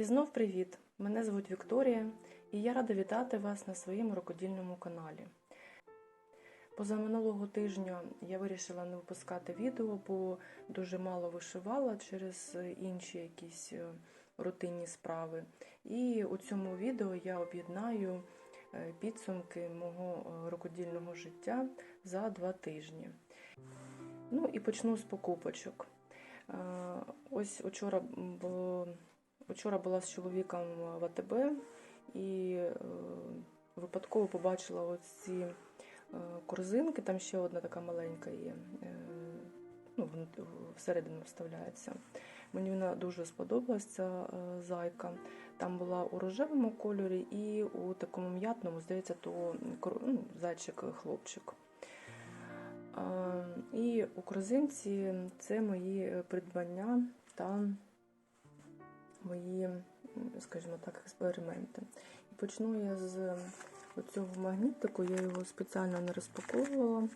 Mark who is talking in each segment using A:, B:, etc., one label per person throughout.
A: І знов привіт! Мене звуть Вікторія, і я рада вітати вас на своєму рукодільному каналі. Позаминулого тижня я вирішила не випускати відео, бо дуже мало вишивала через інші якісь е, рутинні справи. І у цьому відео я об'єднаю е, підсумки мого е, рукодільного життя за два тижні. Ну і почну з покупочок. Ось учора було Вчора була з чоловіком в АТБ і е, випадково побачила оці е, корзинки, там ще одна така маленька є, е, ну, всередину вставляється. Мені вона дуже сподобалась, ця зайка. Там була у рожевому кольорі і у такому м'ятному, здається, то ну, зайчик-хлопчик. І у корзинці це мої придбання та мої, скажімо так, експерименти. І почну я з цього магнітику, я його спеціально не розпаковувала.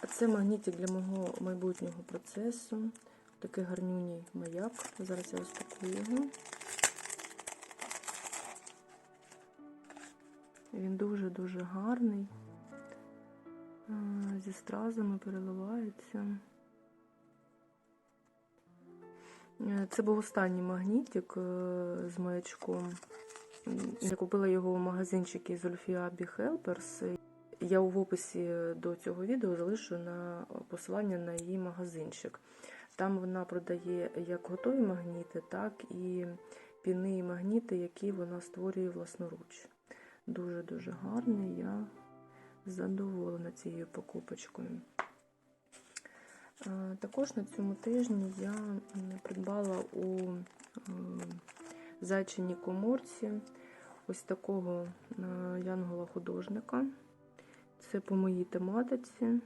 A: А це магнітик для мого майбутнього процесу. Такий гарнюній маяк. Зараз я розпакую його. Він дуже-дуже гарний. Зі стразами переливається. Це був останній магнітик е, з маячком. Я купила його в магазинчикі Зульфія Бі Хелперс. Я в описі до цього відео залишу на посилання на її магазинчик. Там вона продає як готові магніти, так і піни і магніти, які вона створює власноруч. Дуже-дуже гарний. Я задоволена цією покупочкою. Е, Також на цьому тижні я придбала у е, зайчиній коморці ось такого е, янгола-художника. Це по моїй тематиці.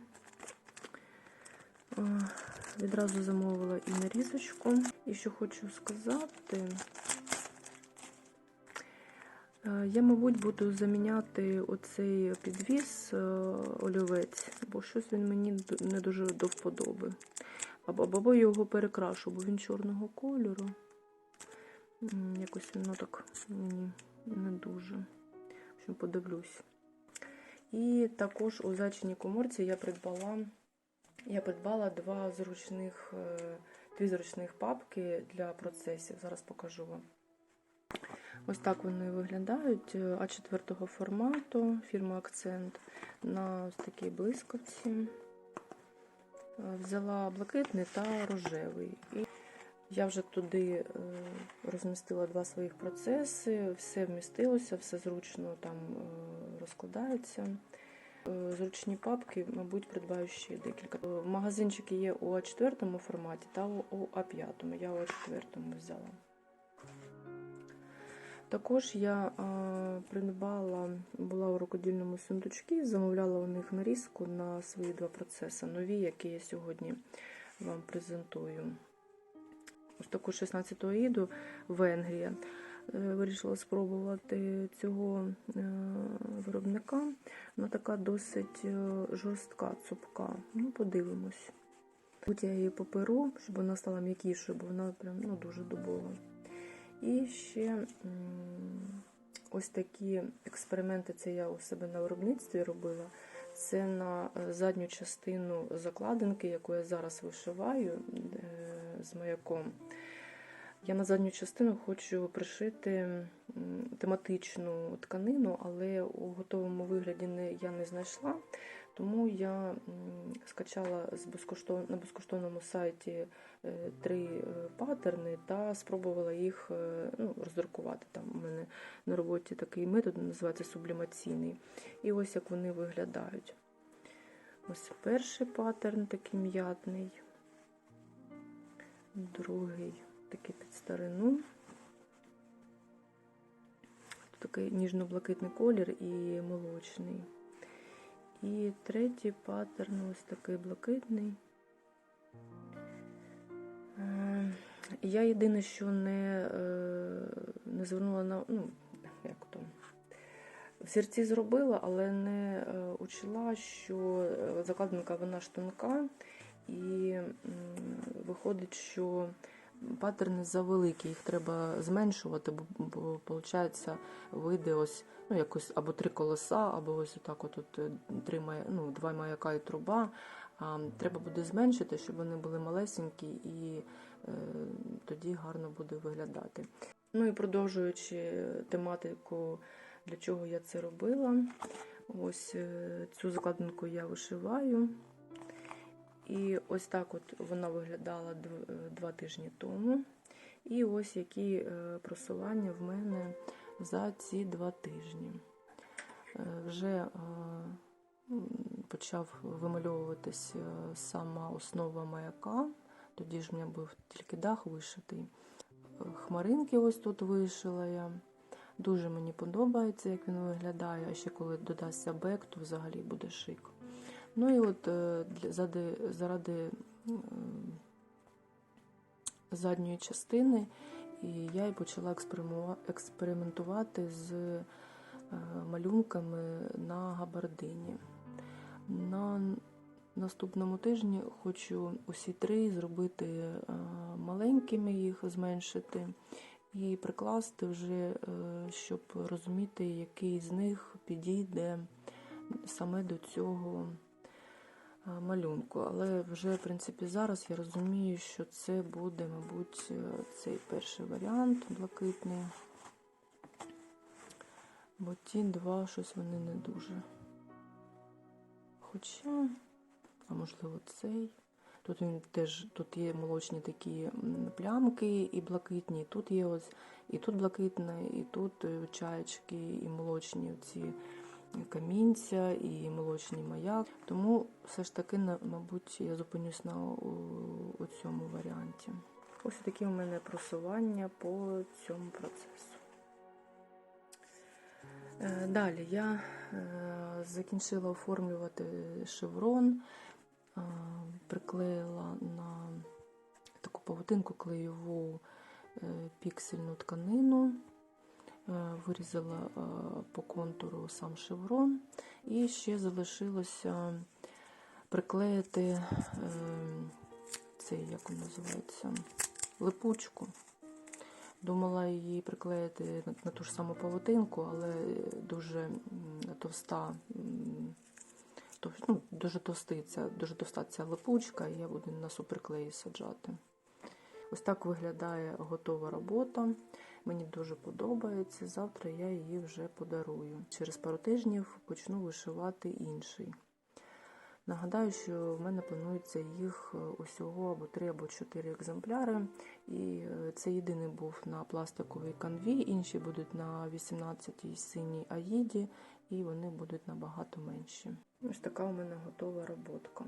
A: Відразу замовила і нарізочку. І що хочу сказати, я, мабуть, буду заміняти оцей підвіз е, олівець, бо щось він мені не дуже до вподоби. Або, його перекрашу, бо він чорного кольору. Якось воно так мені не дуже. Общем, подивлюсь. І також у зайчиній коморці я придбала, я придбала два зручних, е, дві зручних папки для процесів. Зараз покажу вам. Ось так вони виглядають е, А4 формату, фірма Акцент на ось такій блискавці. Е, Взяла блакитний та рожевий. І я вже туди е, розмістила два своїх процеси, все вмістилося, все зручно там розкладається. Зручні папки, мабуть, придбаю ще декілька. Магазинчики є у А4 форматі та у А5. Я у А4 взяла. Також я а, придбала, була у рукодільному сундучці, замовляла у них нарізку на свої два процеси, нові, які я сьогодні вам презентую. Ось таку 16-го іду Венгрія. Е, Вирішила спробувати цього е, виробника. Вона така досить е, жорстка, цупка. Ну, подивимось. Тут я її поперу, щоб вона стала м'якішою, бо вона прям ну, дуже дубова. І ще ось такі експерименти, це я у себе на виробництві робила. Це на е, задню частину закладинки, яку я зараз вишиваю е, з маяком. Я на задню частину хочу пришити тематичну тканину, але у готовому вигляді я не знайшла. Тому я скачала з безкоштов... на безкоштовному сайті е, три е, паттерни та спробувала їх е, ну, роздрукувати. Там у мене на роботі такий метод називається сублімаційний. І ось як вони виглядають. Ось перший паттерн такий м'ятний, другий такий під старину. Тут такий ніжно-блакитний колір і молочний. І третій паттерн ось такий блакитний. Е, Я єдине, що не, е, не звернула на. ну, як то, в серці зробила, але не е, учла, що закладинка вона ж тонка, і виходить, що паттерни завеликі, їх треба зменшувати, бо, виходить, вийде ось ну, якось або три колеса, або ось отак от тут е, три ну, два маяка і труба. А, треба буде зменшити, щоб вони були малесенькі, і е, тоді гарно буде виглядати. Ну і продовжуючи тематику, для чого я це робила. Ось е, цю закладинку я вишиваю. І ось так от вона виглядала е, два тижні тому. І ось які е, просування в мене за ці два тижні. Е, Вже почав вимальовуватись сама основа маяка. Тоді ж в мене був тільки дах вишитий. Хмаринки ось тут вишила я. Дуже мені подобається, як він виглядає. А ще коли додасться бек, то взагалі буде шик. Ну і от е, заради, заради задньої частини і я і почала експериментувати з е, малюнками на габардині. На наступному тижні хочу усі три зробити е, маленькими їх, зменшити і прикласти вже, е, щоб розуміти, який з них підійде саме до цього малюнку. Але вже, в принципі, зараз я розумію, що це буде, мабуть, е, цей перший варіант блакитний. Бо ті два щось вони не дуже. Хоча, а можливо, цей. Тут він теж тут є молочні такі плямки і блакитні. Тут є ось і тут блакитне, і тут е, чаєчки, і молочні ці камінця, і молочний маяк. Тому все ж таки, мабуть, я зупинюсь на цьому варіанті. Ось такі у мене просування по цьому процесу. Е, Далі я е, закінчила оформлювати шеврон, е, приклеїла на таку павутинку клеєву піксельну тканину, вирізала е, по контуру сам шеврон, і ще залишилося приклеїти е, цей, як він називається, липучку. Думала її приклеїти на, ту ж саму павутинку, але дуже товста, тов, ну, дуже товстиця, дуже товста ця липучка, і я буду на суперклеї саджати. Ось так виглядає готова робота. Мені дуже подобається. Завтра я її вже подарую. Через пару тижнів почну вишивати інший. Нагадаю, що в мене планується їх е, усього або 3 або 4 екземпляри. І е, це єдиний був на пластиковій канві, інші будуть на 18-й синій аїді, і вони будуть набагато менші. Ось така у мене готова роботка.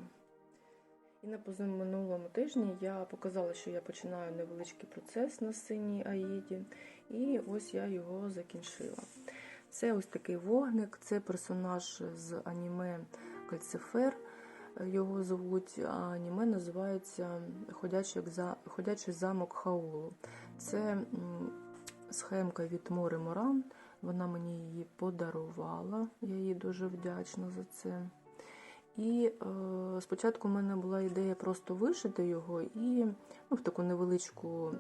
A: І на позаминулому тижні я показала, що я починаю невеличкий процес на синій аїді, і ось я його закінчила. Це ось такий вогник, це персонаж з аніме Кальцифер. Його звуть, а аніме називається Ходячий замок Хаулу. Це схемка від Мори Моран. Вона мені її подарувала. Я їй дуже вдячна за це. І е, спочатку в мене була ідея просто вишити його і ну, в таку невеличку.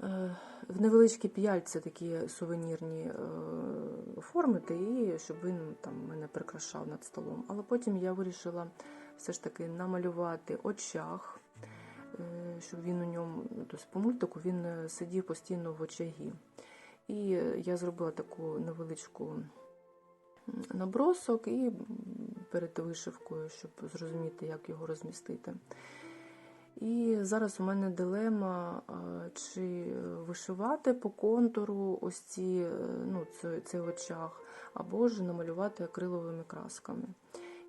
A: е, В невеличкі п'яльці такі сувенірні е, оформити, і щоб він там мене прикрашав над столом. Але потім я вирішила все ж таки намалювати очах, е, щоб він у ньому, тобто по мультику він е, сидів постійно в очагі. І я зробила таку невеличку набросок і перед вишивкою, щоб зрозуміти, як його розмістити. І зараз у мене дилема, чи вишивати по контуру ось ці, е, ну, це, цей очах, або ж намалювати акриловими красками.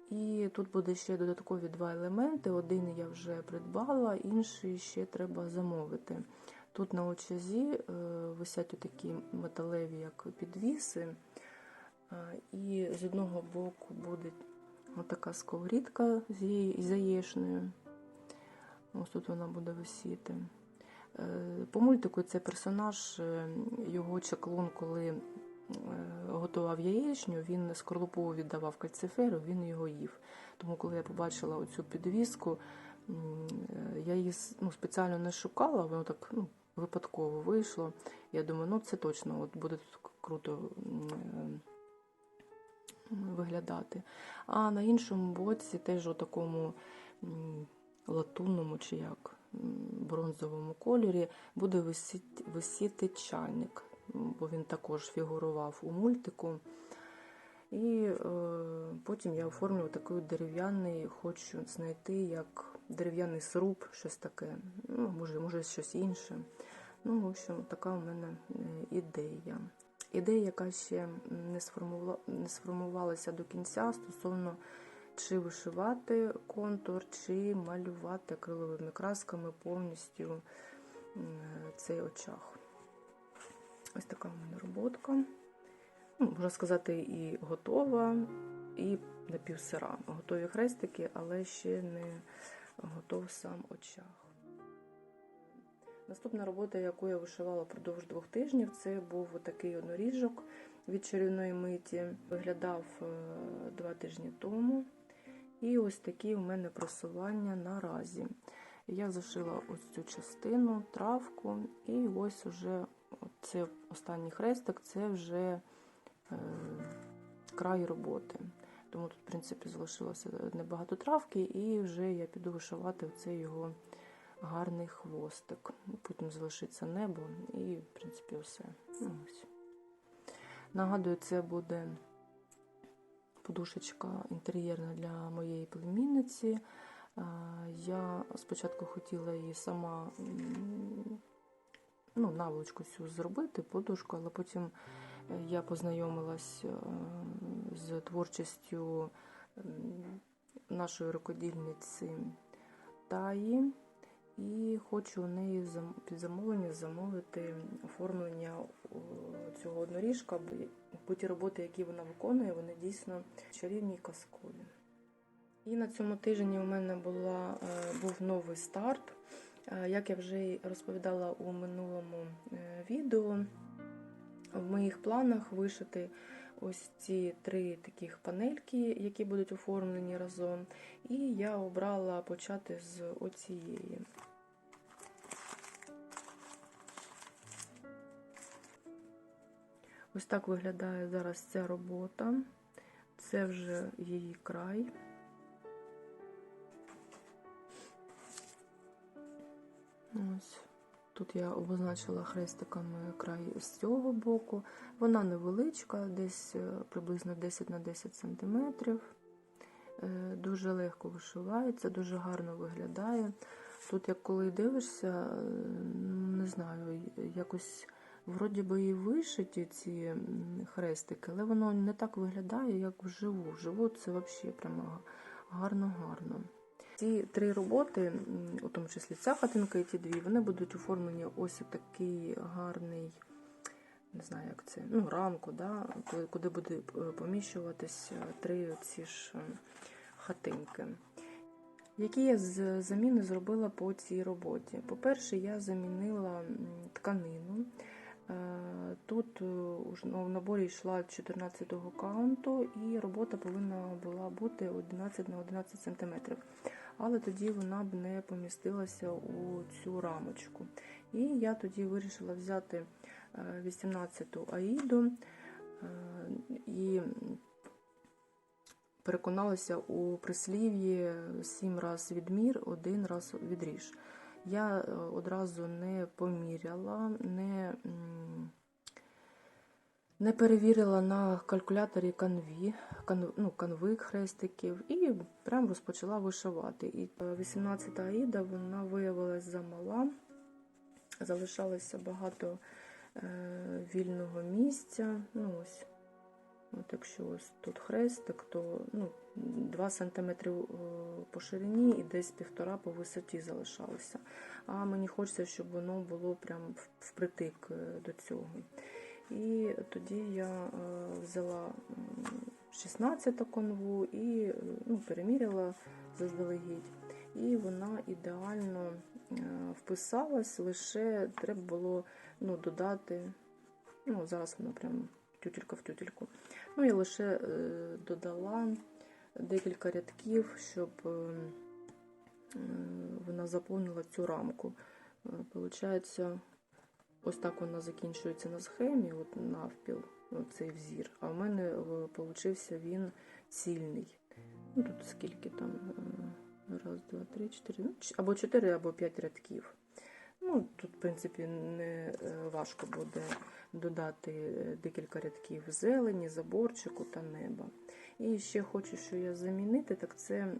A: І тут буде ще додаткові два елементи. Один я вже придбала, інший ще треба замовити. Тут на очазі е, висять такі металеві, як підвіси, і з одного боку буде отака сковорідка з яє- з яєчнею. Ось тут вона буде висіти. Е, По мультику це персонаж, е, його чаклун, коли е, готував яєчню, він скорлупу віддавав кальциферу, він його їв. Тому, коли я побачила оцю підвіску, Я її ну, спеціально не шукала, воно так ну, випадково вийшло. Я думаю, ну це точно от буде тут круто виглядати. А на іншому боці теж у такому латунному чи як бронзовому кольорі буде висіти, висіти чайник, бо він також фігурував у мультику. І е, потім я оформлюю такий дерев'яний, хочу знайти як дерев'яний сруб, щось таке. Ну, може, може щось інше. Ну, в общем, така у мене е, ідея. Ідея, яка ще не, сформула, не сформувалася до кінця стосовно чи вишивати контур, чи малювати акриловими красками повністю цей очах. Ось така у мене роботка. Ну, можна сказати, і готова, і напівсира. Готові хрестики, але ще не готов сам очах. Наступна робота, яку я вишивала впродовж двох тижнів, це був такий одноріжок від чарівної миті. Виглядав е, два тижні тому. І ось такі у мене просування наразі. Я зашила ось цю частину, травку, і ось уже це останній хрестик, це вже е, край роботи. Тому тут, в принципі, залишилося небагато травки, і вже я піду вишивати цей його гарний хвостик. Потім залишиться небо і, в принципі, все. Ну, ось. Нагадую, це буде подушечка інтер'єрна для моєї племінниці. Я спочатку хотіла її сама ну, наволочку цю зробити, подушку, але потім е, я познайомилась е, з творчістю нашої рукодільниці Таї. І хочу у неї під замовлення замовити оформлення цього одноріжка, бо ті роботи, які вона виконує, вони дійсно чарівні і казкові. І на цьому тижні у мене була, е, був новий старт. Е, Як я вже розповідала у минулому е, відео, в моїх планах вишити ось ці три таких панельки, які будуть оформлені разом. І я обрала почати з оцієї. Ось так виглядає зараз ця робота. Це вже її край. Ось. Тут я обозначила хрестиками край з цього боку. Вона невеличка, десь е, приблизно 10 на 10 см. Дуже легко вишивається, дуже гарно виглядає. Тут, як коли дивишся, е, не знаю, якось вроді би і вишиті ці хрестики, але воно не так виглядає, як вживу. Вживу це взагалі прямо гарно-гарно. Ці три роботи, у тому числі ця хатинка і ті дві, вони будуть оформлені ось у такий гарний, не знаю, як це, ну, рамку, да, куди- буде е, поміщуватися три ці ж е, хатинки. Які я з- заміни зробила по цій роботі? По-перше, я замінила тканину. Е, Тут е, ну, в наборі йшла 14-го каунту, і робота повинна була бути 11 на 11 см. Але тоді вона б не помістилася у цю рамочку. І я тоді вирішила взяти 18-ту аїду е, і переконалася у прислів'ї сім раз відмір, один раз відріж. Я е, одразу не поміряла, не, не перевірила на калькуляторі канві, кан, ну, канвик хрестиків і прям розпочала вишивати. І 18 аїда вона виявилась замала, залишалося багато е, вільного місця. Ну, ось. От якщо ось тут хрестик, то ну, 2 см по ширині і десь півтора по висоті залишалося. А мені хочеться, щоб воно було прям впритик е, до цього. І тоді я е, взяла м, 16 конву і е, ну, переміряла заздалегідь. І вона ідеально е, вписалась, лише треба було ну, додати. Ну, зараз вона прям тютелька в тютельку. Ну, я лише е, додала декілька рядків, щоб е, вона заповнила цю рамку. Е, Получається, ось так вона закінчується на схемі, от навпіл, цей взір. А в мене вийшов він цільний. Ну, тут скільки там? Раз, два, три, чотири. Ну, або чотири, або п'ять рядків. Ну, тут, в принципі, не е, важко буде додати е, декілька рядків зелені, заборчику та неба. І ще хочу, що я замінити, так це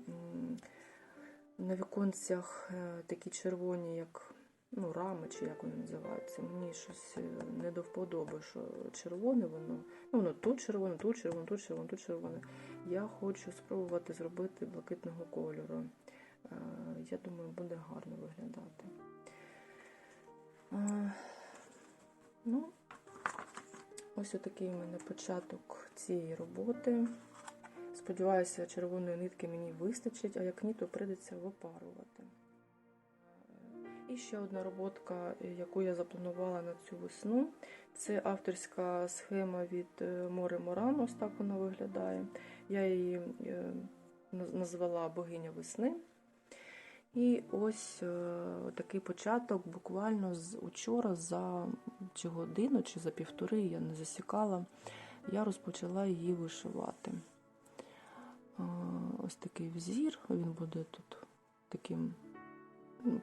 A: на віконцях е, такі червоні, як ну, рами, чи як вони називаються. Мені щось не до вподоби, що червоне воно. Ну, воно тут червоне, тут червоне, тут червоне, тут червоне. Я хочу спробувати зробити блакитного кольору. Я думаю, буде гарно виглядати. Е, Ну, ось отакий у мене початок цієї роботи. Сподіваюся, червоної нитки мені вистачить, а як ні, то прийдеться випарувати. І ще одна роботка, яку я запланувала на цю весну. Це авторська схема від е, Море Моран, ось так вона виглядає. Я її е, назвала Богиня весни. І ось е, такий початок буквально з учора за чи годину, чи за півтори, я не засікала, я розпочала її вишивати. Е, Ось такий взір, він буде тут таким ну,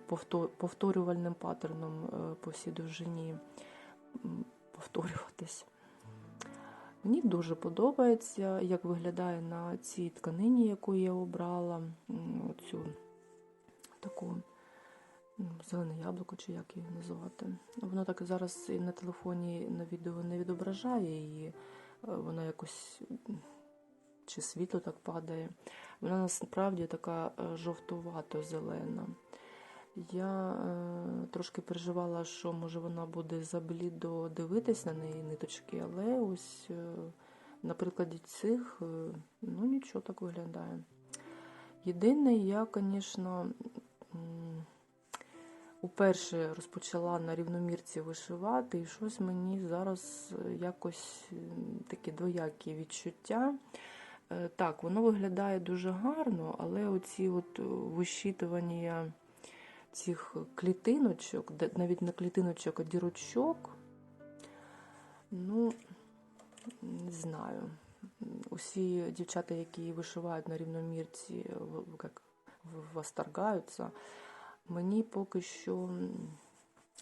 A: повторювальним паттерном е, по всій довжині повторюватись. Мені дуже подобається, як виглядає на цій тканині, яку я обрала. Оцю таку зелене яблуко, чи як її називати. Воно так зараз і на телефоні на відео не відображає її. Е, Вона якось чи світло так падає. Вона насправді така е, жовтувато-зелена. Я е, трошки переживала, що може вона буде заблідо дивитись на неї ниточки, але ось е, на прикладі цих, е, ну нічого так виглядає. Єдине, я, звісно, уперше розпочала на рівномірці вишивати, і щось мені зараз е, якось такі двоякі відчуття. Е, Так, воно виглядає дуже гарно, але оці от е, вищитування цих клітиночок, навіть не клітиночок, а дірочок, ну, не знаю. Усі дівчата, які вишивають на рівномірці, як восторгаються. Мені поки що,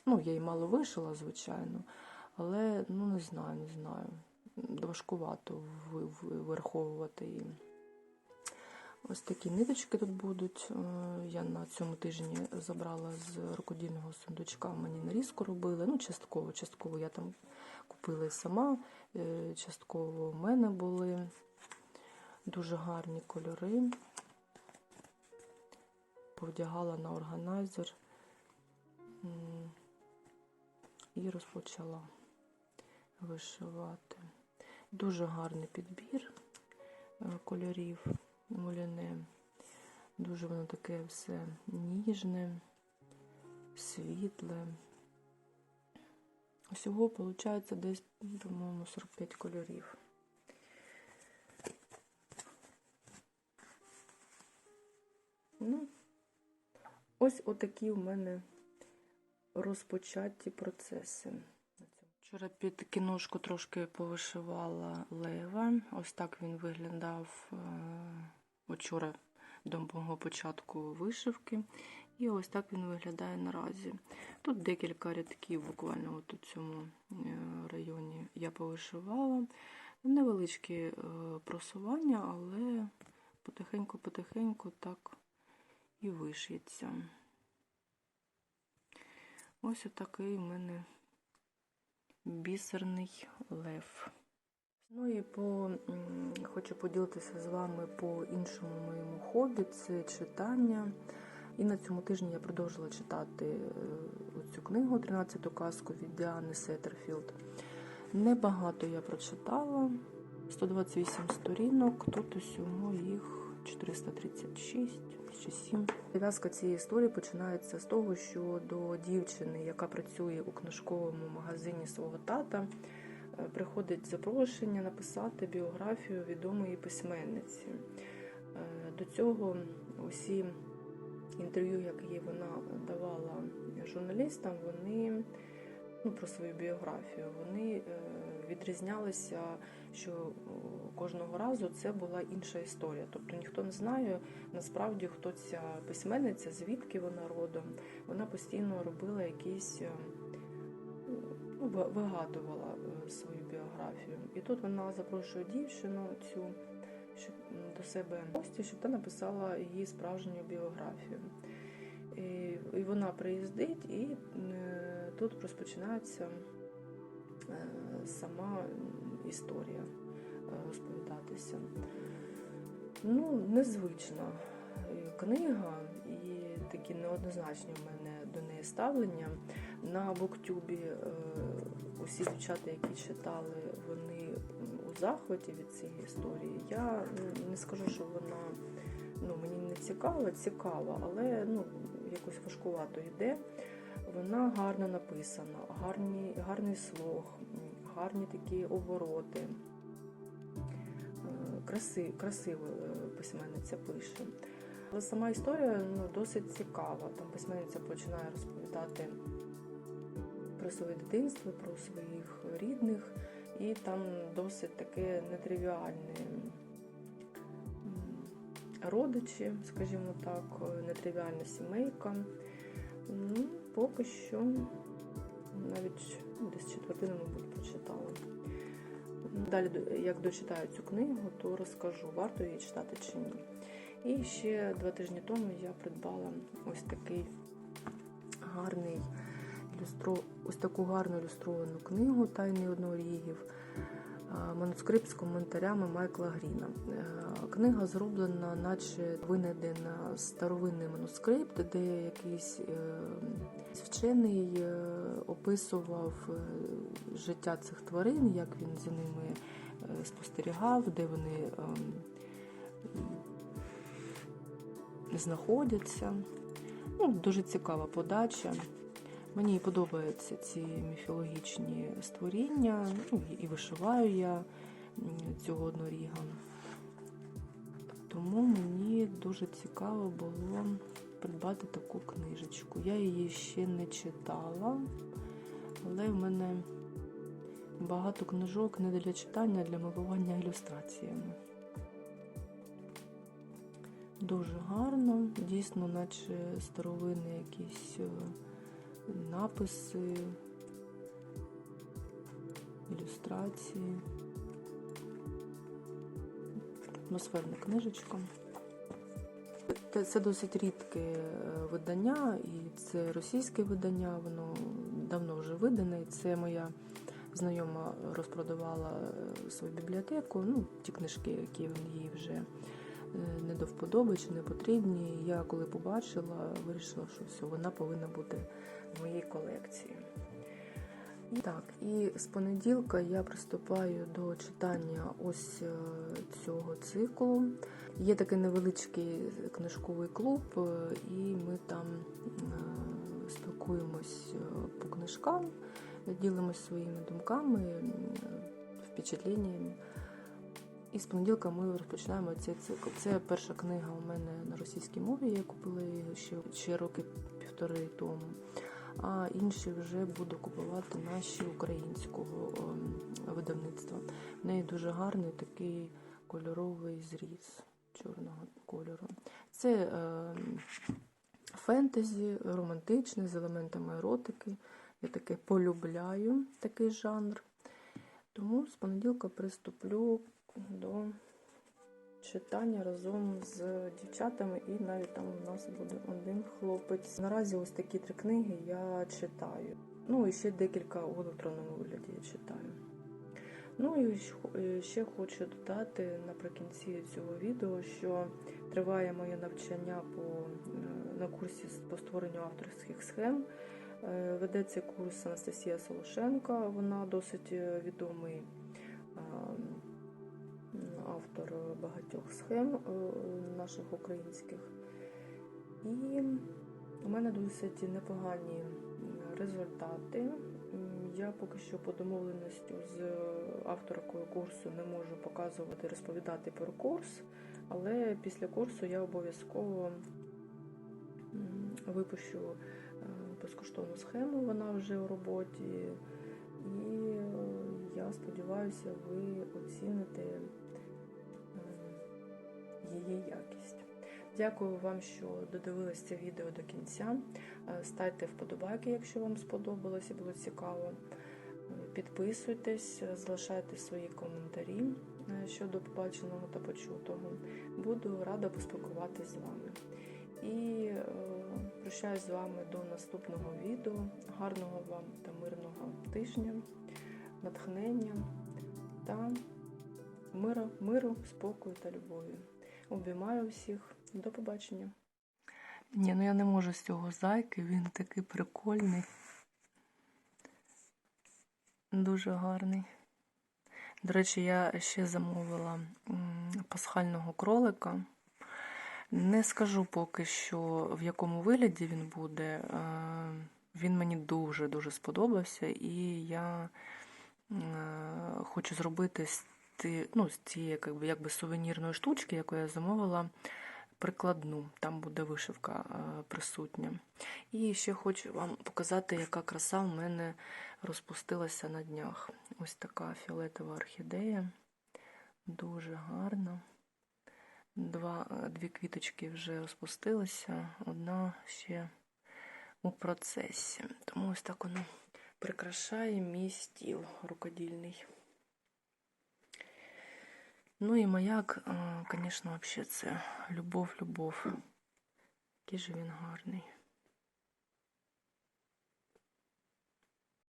A: ну, я й мало вишила, звичайно, але ну не знаю, не знаю. Важкувато ви- ви- вираховувати її. Ось такі ниточки тут будуть. Е, Я на цьому тижні забрала з рукодільного сундучка, мені нарізку робили. Ну, частково, частково я там купила сама, е, частково в мене були дуже гарні кольори. Повдягала на органайзер і розпочала вишивати. Дуже гарний підбір е, кольорів муляне. Дуже воно таке все ніжне, світле. Усього виходить десь, по-моєму, 45 кольорів. Ну, ось отакі у мене розпочаті процеси. Вчора під кіношку трошки повишивала лева. Ось так він виглядав е, вчора до мого початку вишивки. І ось так він виглядає наразі. Тут декілька рядків, буквально от у цьому е, районі я повишивала. Невеличкі е, просування, але потихеньку-потихеньку так і вишиється. Ось отакий у мене бісерний лев. Ну і по, хочу поділитися з вами по іншому моєму хобі це читання. І на цьому тижні я продовжила читати е, цю книгу «13-ту казку від Діани Сеттерфілд. Небагато я прочитала, 128 сторінок, тут усього їх 436 чи 7. Зав'язка цієї історії починається з того, що до дівчини, яка працює у книжковому магазині свого тата, е, приходить запрошення написати біографію відомої письменниці. Е, До цього усі інтерв'ю, які вона давала журналістам, вони ну, про свою біографію, вони відрізнялися, що е, кожного разу це була інша історія. Тобто ніхто не знає насправді, хто ця письменниця, звідки вона родом. Вона постійно робила якісь. е, ну, вигадувала е, свою біографію. І тут вона запрошує дівчину цю щоб, до себе гості, щоб та написала її справжню біографію. І, вона приїздить, і тут розпочинається сама історія е, розповідатися. Ну, незвична е, книга, і такі неоднозначні в мене до неї ставлення. На Буктюбі е, усі дівчата, які читали, вони у захваті від цієї історії. Я не скажу, що вона ну, мені не цікава, цікава, але ну, якось важкувато йде. Вона гарно написана, гарні, гарний слог, гарні такі обороти. Е, красиво е, письменниця пише. Але сама історія ну, досить цікава. Там письменниця починає розповідати про своє дитинство, про своїх рідних, і там досить таке нетривіальне родичі, скажімо так, нетривіальна сімейка. Ну, поки що навіть десь четвертину, мабуть, прочитала. Далі, як дочитаю цю книгу, то розкажу, варто її читати чи ні. І ще два тижні тому я придбала ось такий гарний ілюстро... ось таку гарну ілюстровану книгу Тайний однорігів. Манускрипт з коментарями Майкла Гріна. Е, Книга зроблена, наче винайдена старовинний манускрипт, де якийсь е, вчений е, описував е, життя цих тварин, як він за ними е, спостерігав, де вони ем, знаходяться. Ну, дуже цікава подача. Мені подобаються ці міфологічні створіння, ну, і вишиваю я цього одноріга. Тому мені дуже цікаво було придбати таку книжечку. Я її ще не читала, але в мене багато книжок не для читання, а для милування ілюстраціями. Дуже гарно, дійсно, наче старовинні якісь е, написи, ілюстрації. Атмосферна книжечка. Це- досить рідке е, видання, і це російське видання, воно давно вже видане. Це моя знайома розпродавала е, свою бібліотеку, ну, ті книжки, які їй вже е, не до вподоби чи не потрібні. Я коли побачила, вирішила, що все, вона повинна бути в моїй колекції. Так, і з понеділка я приступаю до читання ось е, цього циклу. Є такий невеличкий книжковий клуб, е, і ми там е, спілкуємось по книжкам, ділимось своїми думками, впечатленнями. І з понеділка ми розпочинаємо цей цикл. Це перша книга у мене на російській мові. Я купила її ще, ще роки півтори тому. А інші вже буду купувати наші українського ем, видавництва. В неї дуже гарний такий кольоровий зріз чорного кольору. Це е, фентезі, романтичне з елементами еротики. Я таке полюбляю такий жанр. Тому з понеділка приступлю до читання разом з дівчатами, і навіть там у нас буде один хлопець. Наразі ось такі три книги я читаю. Ну і ще декілька у електронному вигляді я читаю. Ну і ще хочу додати наприкінці цього відео, що триває моє навчання по, е, на курсі по створенню авторських схем. Е, Ведеться курс Анастасія Солошенка, вона досить е, відомий е, автор багатьох схем е, наших українських. І у мене досить непогані результати. Я поки що по домовленості з авторкою курсу не можу показувати, розповідати про курс, але після курсу я обов'язково випущу е, безкоштовну схему, вона вже у роботі. І е, я сподіваюся, ви оціните Дякую вам, що додивились це відео до кінця. Е, Ставте вподобайки, якщо вам сподобалось і було цікаво. Підписуйтесь, залишайте свої коментарі е, щодо побаченого та почутого. Буду рада поспілкуватись з вами. І е, прощаюсь з вами до наступного відео. Гарного вам та мирного тижня, натхнення та миру, миру, спокою та любові. Обіймаю всіх. До побачення. Ні, ну я не можу з цього зайки, він такий прикольний. Дуже гарний. До речі, я ще замовила пасхального кролика. Не скажу поки що, в якому вигляді він буде. Е, Він мені дуже-дуже сподобався, і я е, хочу зробити з, ну, цієї якби, якби сувенірної штучки, яку я замовила, прикладну. Там буде вишивка е, присутня. І ще хочу вам показати, яка краса в мене розпустилася на днях. Ось така фіолетова орхідея. Дуже гарна. Два, дві квіточки вже розпустилися, одна ще у процесі. Тому ось так воно прикрашає мій стіл рукодільний. Ну і маяк, звісно, взагалі це любов-любов. Який же він гарний.